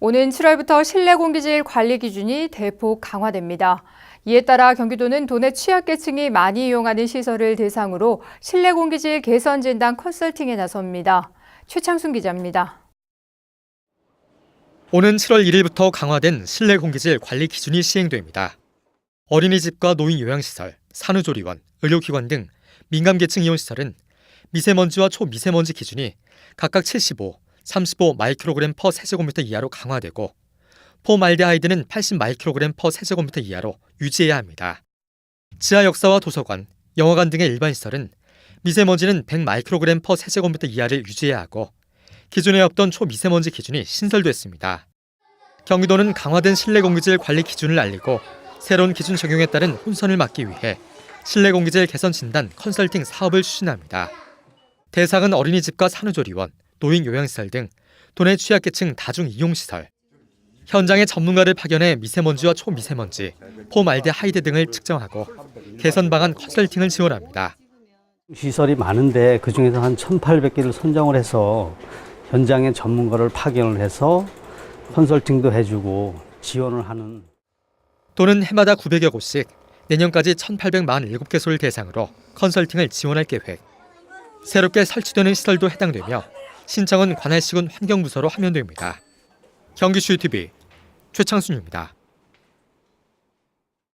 오는 7월부터 실내 공기질 관리 기준이 대폭 강화됩니다. 이에 따라 경기도는 도내 취약계층이 많이 이용하는 시설을 대상으로 실내 공기질 개선 진단 컨설팅에 나섭니다. 최창순 기자입니다. 오는 7월 1일부터 강화된 실내 공기질 관리 기준이 시행됩니다. 어린이집과 노인 요양시설, 산후조리원, 의료기관 등 민감계층 이용시설은 미세먼지와 초미세먼지 기준이 각각 75, 35 마이크로그램 퍼 세제곱미터 이하로 강화되고 포말데하이드는 80 마이크로그램 퍼 세제곱미터 이하로 유지해야 합니다. 지하 역사와 도서관, 영화관 등의 일반 시설은 미세먼지는 100 마이크로그램 퍼 세제곱미터 이하를 유지해야 하고 기존에 없던 초미세먼지 기준이 신설됐습니다. 경기도는 강화된 실내 공기질 관리 기준을 알리고 새로운 기준 적용에 따른 혼선을 막기 위해 실내 공기질 개선 진단 컨설팅 사업을 추진합니다. 대상은 어린이집과 산후조리원, 노인 요양시설 등 도내 취약계층 다중 이용 시설. 현장에 전문가를 파견해 미세먼지와 초미세먼지, 폼알데하이드 등을 측정하고 개선 방안 컨설팅을 지원합니다. 시설이 많은데 그 중에서 한 1,800개를 선정을 해서 현장에 전문가를 파견을 해서 컨설팅도 해주고 지원을 하는 또는 해마다 900여 곳씩 내년까지 1,847개소를 대상으로 컨설팅을 지원할 계획. 새롭게 설치되는 시설도 해당되며 신청은 관할시군 환경부서로 하면 됩니다. 경기슈 TV 최창순입니다.